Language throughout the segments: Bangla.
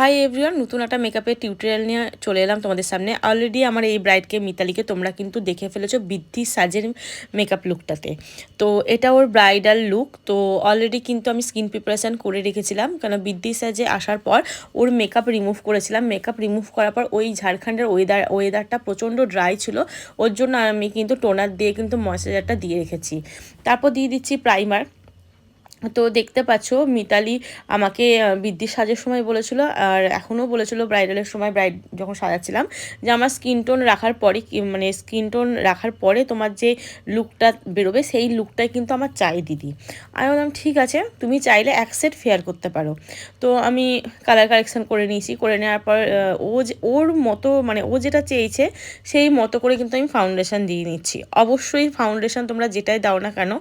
হাই এভরিওয়ান নতুন একটা মেকআপের টিউটোরিয়াল নিয়ে চলে এলাম তোমাদের সামনে। অলরেডি আমার এই ব্রাইডকে মিতালিকে তোমরা কিন্তু দেখে ফেলেছো বৃদ্ধি সাজের মেকআপ লুকটাতে তো এটা ওর ব্রাইডাল লুক তো অলরেডি কিন্তু আমি স্কিন প্রিপারেশান করে রেখেছিলাম। কেন বৃদ্ধি সাজে আসার পর ওর মেকআপ রিমুভ করেছিলাম। মেকআপ রিমুভ করার পর ওই ঝাড়খণ্ডের ওয়েদার ওয়েদারটা প্রচণ্ড ড্রাই ছিল। ওর জন্য আমি কিন্তু টোনার দিয়ে কিন্তু ময়শ্চারাইজারটা দিয়ে রেখেছি। তারপর দিয়ে দিচ্ছি প্রাইমার তো দেখতে পাচ্ছ মিতালি আমাকে আহ, বৃদ্ধির সাজের সময় বলেছিল আর এখনও বলেছিল ব্রাইডালের সময় ব্রাইড যখন সাজাচ্ছিলাম যে আমার স্কিন টোন রাখার পরে মানে স্কিন টোন রাখার পরে তোমার যে লুকটা বেরোবে সেই লুকটাই কিন্তু আমার চাই দিদি। আমি বললাম ঠিক আছে তুমি চাইলে এক সেট ফেয়ার করতে পারো। তো আমি কালার কালেকশন করে নিয়েছি করে নেওয়ার পর ও যে ওর মতো মানে ও যেটা চেয়েছে সেই মতো করে কিন্তু আমি ফাউন্ডেশন দিয়ে নিচ্ছি। অবশ্যই ফাউন্ডেশন তোমরা যেটাই দাও না কেন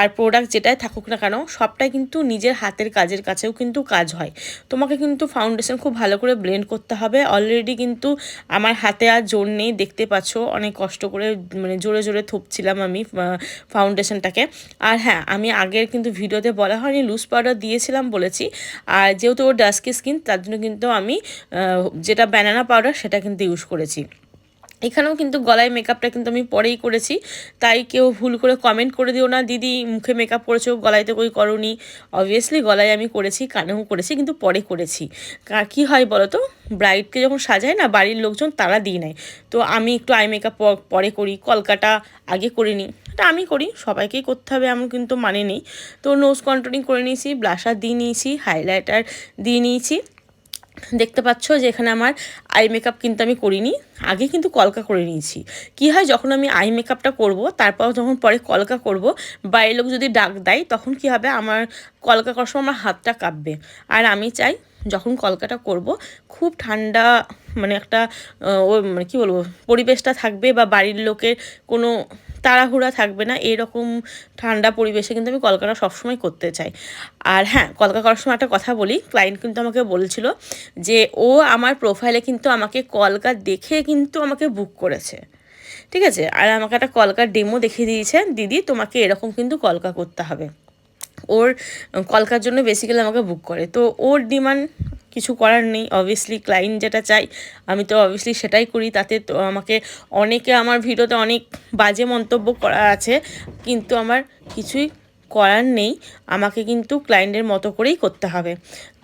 আর প্রোডাক্ট যেটাই থাকুক না কেন সবটাই কিন্তু নিজের হাতের কাজের কাছেও কিন্তু কাজ হয়। তোমাকে কিন্তু ফাউন্ডেশন খুব ভালো করে ব্লেন্ড করতে হবে। অলরেডি কিন্তু আমার হাতে আর জোর নেই, দেখতে পাচ্ছ অনেক কষ্ট করে মানে জোরে জোরে থুপছিলাম আমি ফাউন্ডেশনটাকে আর হ্যাঁ আমি আগের কিন্তু ভিডিওতে বলা হয়নি লুজ পাউডার দিয়েছিলাম বলেছি। আর যেহেতু ওর ডাস্কি স্কিন তার জন্য কিন্তু আমি যেটা ব্যানানা পাউডার সেটা কিন্তু ইউজ করেছি। এখানেও কিন্তু গলায় মেকআপটা কিন্তু আমি পরেই করেছি। তাই কেউ ভুল করে কমেন্ট করে দিও না, দিদি। মুখে মেকআপ করেছ গলায় তো কই করনি। অবভিয়াসলি গলায় আমি করেছি, কানেও করেছি, কিন্তু পরে করেছি। কা- হয় বলো তো ব্রাইডকে যখন সাজায় না, বাড়ির লোকজন তারা দিয়ে নেয়। তো আমি একটু আই মেকআপ পরে করি, কলকাটা আগে করিনি এটা আমি করি, সবাইকেই করতে হবে এমন কিন্তু মানে নেই। তো নোজ কন্ট্রোলিং করে নিয়েছি ব্লাশার দিয়ে নিয়েছি হাইলাইটার দিয়ে নিয়েছি। দেখতে পাচ্ছ যে এখানে আমার আই মেকআপ কিন্তু আমি করিনি, আগে কিন্তু কলকা করে নিয়েছি। কি হয় যখন আমি আই মেকআপটা করব, তারপর যখন পরে কলকা করব, বাইরের লোক যদি ডাক দেয়, তখন কি হবে? আমার কলকা করার সময় আমার হাতটা কাঁপবে। আর আমি চাই যখন কলকাটা করব, খুব ঠান্ডা মানে একটা ও মানে কী বলব, পরিবেশটা থাকবে বা বাড়ির লোকের কোনো তাড়াহুড়া থাকবে না, এরকম ঠান্ডা পরিবেশে কিন্তু আমি কলকাতা সবসময় করতে চাই। আর হ্যাঁ কলকা করার সময় একটা কথা বলি ক্লায়েন্ট কিন্তু আমাকে বলছিল যে, ও আমার প্রোফাইলে কিন্তু আমাকে কলকা দেখে কিন্তু আমাকে বুক করেছে। ঠিক আছে? আর আমাকে একটা কলকার ডেমো দেখিয়ে দিয়েছে, দিদি, তোমাকে এরকম কিন্তু কলকা করতে হবে। ওর কলকার জন্য বেসিক্যালি আমাকে বুক করে। তো ওর ডিমান্ড কিছু করার নেই অবভিয়াসলি ক্লায়েন্ট যেটা চাই, আমি তো অবভিয়াসলি সেটাই করি। তাতে তো আমাকে অনেকে আমার ভিডিওতে অনেক বাজে মন্তব্য করা আছে, কিন্তু আমার কিছুই করার নেই। আমাকে কিন্তু ক্লায়েন্টের মতো করেই করতে হবে।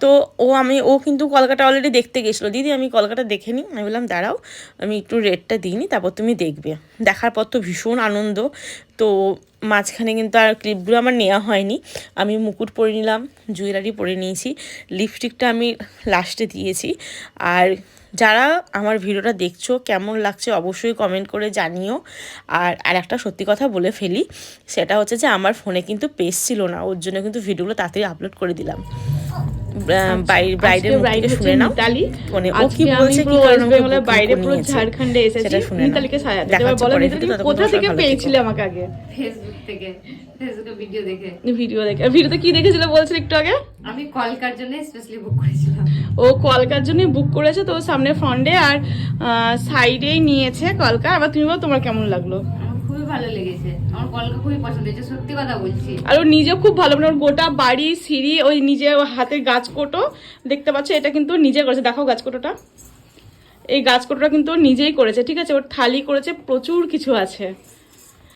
তো ও আমি, ও কিন্তু কলকাতা অলরেডি দেখতে গেছিল। দিদি, আমি কলকাতা দেখে নিই। আমি বললাম, দাঁড়াও, আমি একটু রেটটা দিইনি তারপর তুমি দেখবে। দেখার পর তো ভীষণ আনন্দ। তো মাঝখানে কিন্তু আর ক্লিপগুলো আমার নেওয়া হয়নি। আমি মুকুট পরে নিলাম, জুয়েলারি পরে নিয়েছি। লিপস্টিকটা আমি লাস্টে দিয়েছি। আর যারা আমার ভিডিওটা দেখছ, কেমন লাগছে অবশ্যই কমেন্ট করে জানিও। আর আর একটা সত্যি কথা বলে ফেলি, সেটা হচ্ছে যে আমার ফোনে কিন্তু পেজ ছিল না, ওর জন্য কিন্তু ভিডিওগুলো তাড়াতাড়ি আপলোড করে দিলাম। ব্রাইডের মুখ শুনে নাও। ফোনে ও কি বলছে কি কারণে বেঙ্গলের বাইরে পুরো ঝাড়খণ্ডে এসেছি। সেটা শুনে সাজাতে এবার বলো কোথা থেকে পেয়েছিলে আমাকে আগে? ফেসবুক থেকে। ফেসবুকে ভিডিও দেখে। ভিডিও দেখে। ভিডিওতে কি দেখেছিলে বলছিল একটু আগে? আমি কলকার জন্য স্পেশালি বুক করেছিলাম। ও কলকার জন্য বুক করেছে তো ও সামনে ফ্রন্টে আর সাইডেই নিয়েছে কলকা। আবার তুমি বলো তোমার কেমন লাগল? ভালো লেগেছে। আমার কলকা খুবই পছন্দ হয়েছে সত্যি কথা বলছি। আর ও নিজেও খুব ভালো মানে ওর গোটা বাড়ি, সিঁড়ি, ওই নিজে হাতের গাছ কোটো, দেখতে পাচ্ছ এটা কিন্তু নিজে করেছে। দেখো গাছ কোটোটা। এই গাছ কোটোটা কিন্তু নিজেই করেছে, ঠিক আছে? ওর থালি করেছে, প্রচুর কিছু আছে।